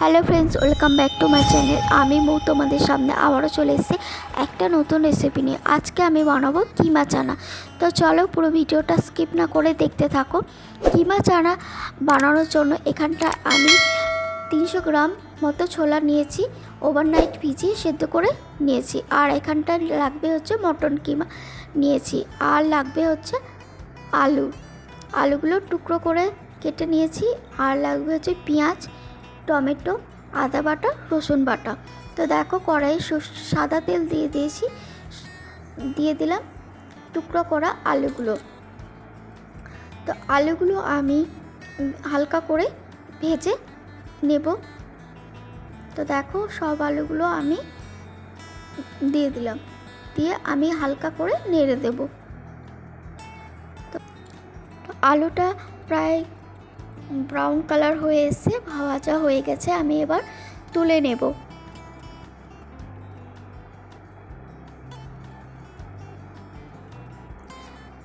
Hello friends welcome back to my channel আমি মৌ তোমাদের সামনে আবারও চলে এসেছি একটা নতুন রেসিপি নিয়ে। আজকে আমি বানাবো কিমা চানা। তো চলো পুরো ভিডিওটা স্কিপ না করে দেখতে থাকো। কিমা চানা বানানোর জন্য এখানটা আমি তিনশো গ্রাম মতো ছোলা নিয়েছি ওভারনাইট ভিজিয়ে সেদ্ধ করে নিয়েছি। আর এখানটা লাগবে হচ্ছে মটন কিমা নিয়েছি। আর লাগবে হচ্ছে আলু। আলুগুলো টুকরো করে কেটে নিয়েছি। আর লাগবে হচ্ছে পেঁয়াজ। টমেটো, আদা বাটা, রসুন বাটা। তো দেখো কড়াই সাদা তেল দিয়ে দিয়েছি। দিয়ে দিলাম টুকরো করা আলুগুলো। তো আলুগুলো আমি হালকা করে ভেজে নেব। তো দেখো সব আলুগুলো আমি দিয়ে দিলাম। দিয়ে আমি হালকা করে নেড়ে দেব। তো আলুটা প্রায় ব্রাউন কালার হয়ে এসছে, ভাজা হয়ে গেছে, আমি এবার তুলে নেব।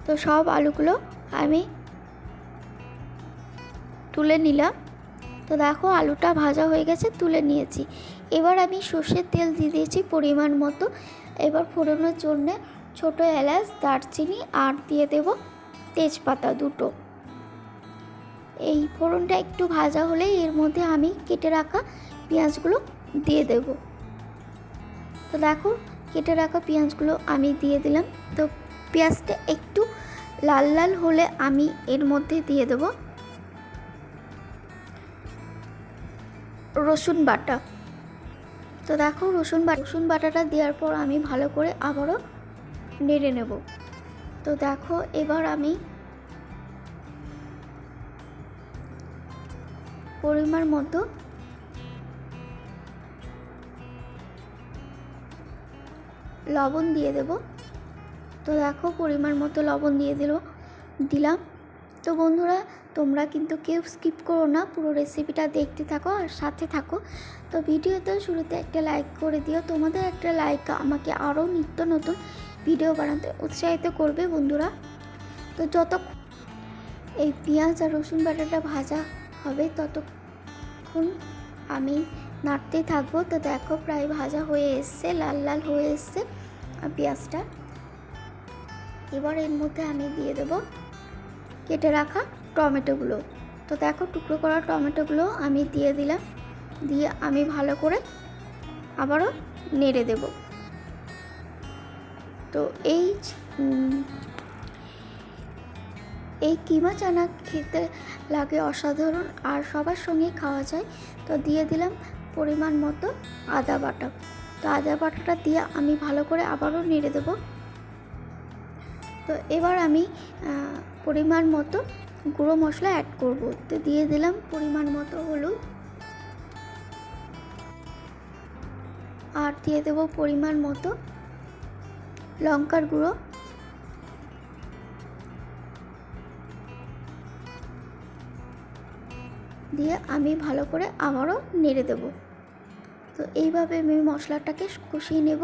তো সব আলুগুলো আমি তুলে নিলাম। তো দেখো, আলুটা ভাজা হয়ে গেছে, তুলে নিয়েছি। এবার আমি সর্ষের তেল দিয়ে দিয়েছি পরিমাণ মতো। এবার ফোড়নোর জন্যে ছোটো এলাচ, দারচিনি, আর দিয়ে দেব তেজপাতা দুটো। এই ফোড়নটা একটু ভাজা হলে এর মধ্যে আমি কেটে রাখা পেঁয়াজগুলো দিয়ে দেব। তো দেখো, কেটে রাখা পেঁয়াজগুলো আমি দিয়ে দিলাম। তো পেঁয়াজটা একটু লাল লাল হলে আমি এর মধ্যে দিয়ে দেব রসুন বাটা। তো দেখো, রসুন বাটা, রসুন বাটাটা দেওয়ার পর আমি ভালো করে আবারও নেড়ে নেব। তো দেখো, এবার আমি পরিমাণ মতো। লবণ দিয়ে দেব। তো দেখো পরিমাণ মতো লবণ দিয়ে দিল, দিলাম। তো বন্ধুরা, তোমরা কিন্তু কেউ স্কিপ করো না, পুরো রেসিপিটা দেখতে থাকো আর সাথে থাকো। তো ভিডিওতে শুরুতে একটা লাইক করে দিও। তোমাদের একটা লাইক আমাকে আরও নিত্য নতুন ভিডিও বানাতে উৎসাহিত করবে বন্ধুরা। তো যত এই পেঁয়াজ আর রসুন বাটাটা ভাজা হবে ততক্ষণ আমি নাড়তেই থাকব। তো দেখো প্রায় ভাজা হয়ে এসছে, লাল লাল হয়ে এসছে। পেঁয়াজটা এবার এর মধ্যে আমি দিয়ে দেবো কেটে রাখা টমেটোগুলো। তো দেখো টুকরো করা টমেটোগুলো আমি দিয়ে দিলাম। দিয়ে আমি ভালো করে আবারও নেড়ে দেব। তো এই এই কিমা চানা খেতে লাগে অসাধারণ আর সবার সঙ্গেই খাওয়া যায়। তো দিয়ে দিলাম পরিমাণ মতো আদা বাটা। তো আদা বাটাটা দিয়ে আমি ভালো করে আবারও নেড়ে দেব। তো এবার আমি পরিমাণ মতো গুঁড়ো মশলা অ্যাড করব। তো দিয়ে দিলাম পরিমাণ মতো হলুদ। আর দিয়ে দেবো পরিমাণ মতো লঙ্কার গুঁড়ো। দিয়ে আমি ভালো করে আবারও নেড়ে দেব। তো এইভাবে আমি মশলাটাকে কষিয়ে নেব।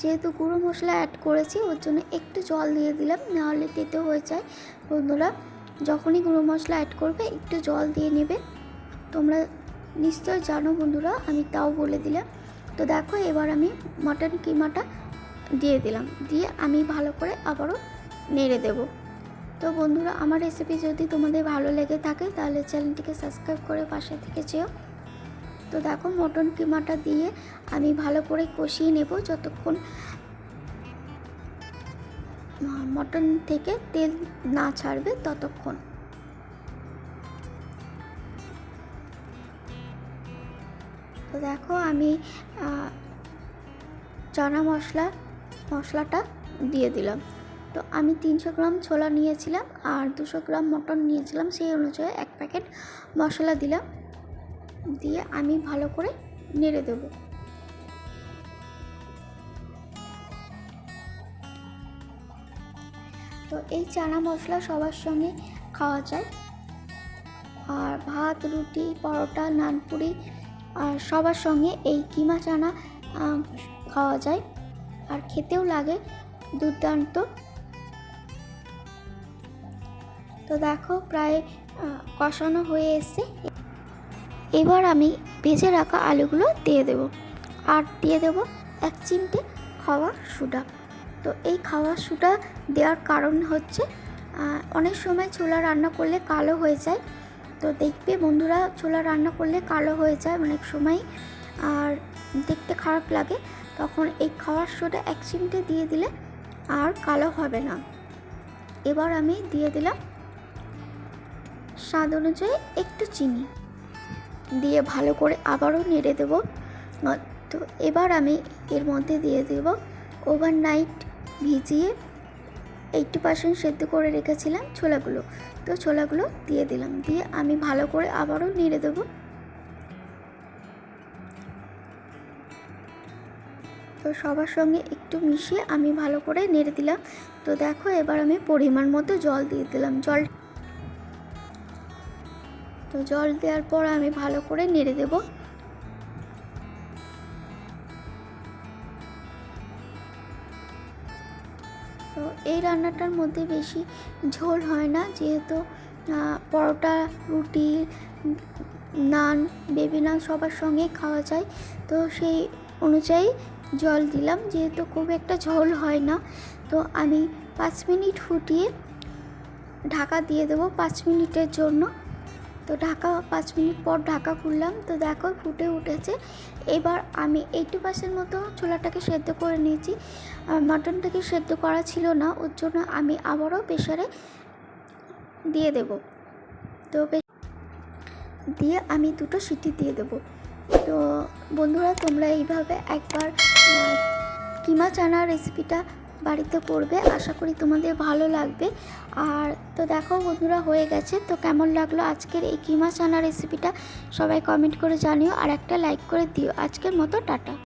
যেহেতু গুঁড়ো মশলা অ্যাড করেছি, ওর জন্য একটু জল দিয়ে দিলাম নাহলে তেতে হয়ে যায়। বন্ধুরা, যখনই গুঁড়ো মশলা অ্যাড করবে, একটু জল দিয়ে নেবে। তোমরা নিশ্চয় জানো বন্ধুরা, আমি তাও বলে দিলাম। তো দেখো, এবার আমি মটন কিমাটা দিয়ে দিলাম। দিয়ে আমি ভালো করে আবারও নেড়ে দেবো। তো বন্ধুরা, আমার রেসিপি যদি তোমাদের ভালো লেগে থাকে, তাহলে চ্যানেলটিকে সাবস্ক্রাইব করে পাশে থেকে যেও। তো দেখো, মটন কিমাটা দিয়ে আমি ভালো করে কষিয়ে নেব যতক্ষণ মটন থেকে তেল না ছাড়বে ততক্ষণ। তো দেখো, আমি চানা মশলা, মশলাটা দিয়ে দিলাম। তো আমি তিনশো গ্রাম ছোলা নিয়েছিলাম আর দুশো গ্রাম মটন নিয়েছিলাম, সেই অনুযায়ী এক প্যাকেট মশলা দিলাম। দিয়ে আমি ভালো করে নেড়ে দেব। তো এই চানা মশলা সবার সঙ্গে খাওয়া যায়। আর ভাত, রুটি, পরোটা, নানপুরি, আর সবার সঙ্গে এই কিমা চানা খাওয়া যায়। আর খেতেও লাগে দুর্দান্ত। তো দেখো প্রায় কষানো হয়ে এসছে। এবার আমি ভেজে রাখা আলুগুলো দিয়ে দেব। আর দিয়ে দেব এক চিমটে খাওয়ার সোডা। তো এই খাওয়ার সোডা দেওয়ার কারণ হচ্ছে অনেক সময় ছোলা রান্না করলে কালো হয়ে যায়। তো দেখবে বন্ধুরা, ছোলা রান্না করলে কালো হয়ে যায় অনেক সময়। আর দেখতে খারাপ লাগে, তখন এই খাওয়ার সোডা এক চিমটে দিয়ে দিলে আর কালো হবে না। এবার আমি দিয়ে দিলাম স্বাদ অনুযায়ী একটু চিনি। দিয়ে ভালো করে আবারও নেড়ে দেব। তো এবার আমি এর মধ্যে দিয়ে দেব ওভারনাইট ভিজিয়ে এইটটি পার্সেন্ট সেদ্ধ করে রেখেছিলাম ছোলাগুলো। তো ছোলাগুলো দিয়ে দিলাম। দিয়ে আমি ভালো করে আবারও নেড়ে দেবো। তো সবার সঙ্গে একটু মিশিয়ে আমি ভালো করে নেড়ে দিলাম। তো দেখো এবার আমি পরিমাণ মতো জল দিয়ে দিলাম। জল তো জল দেওয়ার পর আমি ভালো করে নেড়ে দেব। তো এই রান্নাটার মধ্যে বেশি ঝোল হয় না, যেহেতু পরোটা, রুটি, নান, বেবি নান সবার সঙ্গে খাওয়া যায়। তো সেই অনুযায়ী জল দিলাম, যেহেতু খুব একটা ঝোল হয় না। তো আমি পাঁচ মিনিট ফুটিয়ে ঢাকা দিয়ে দেবো পাঁচ মিনিটের জন্য। তো ঢাকা পাঁচ মিনিট পর ঢাকা খুললাম। তো দেখো ফুটে উঠেছে। এবার আমি এইটি পার্সেন্ট মতো ছোলাটাকে সেদ্ধ করে নিয়েছি। মাটনটাকে সেদ্ধ করা ছিল না, ওর জন্য আমি আবারও প্রেশারে দিয়ে দেব। তো দিয়ে আমি দুটো সিটি দিয়ে দেবো। তো বন্ধুরা, তোমরা এইভাবে একবার কিমা চানা রেসিপিটা বাড়িতে করবে। আশা করি তোমাদের ভালো লাগবে। আর তো দেখো বন্ধুরা, হয়ে গেছে। তো কেমন লাগল আজকের এই কিমা চানা রেসিপিটা সবাই কমেন্ট করে জানিও। আর একটা লাইক করে দিও। আজকের মতো টাটা।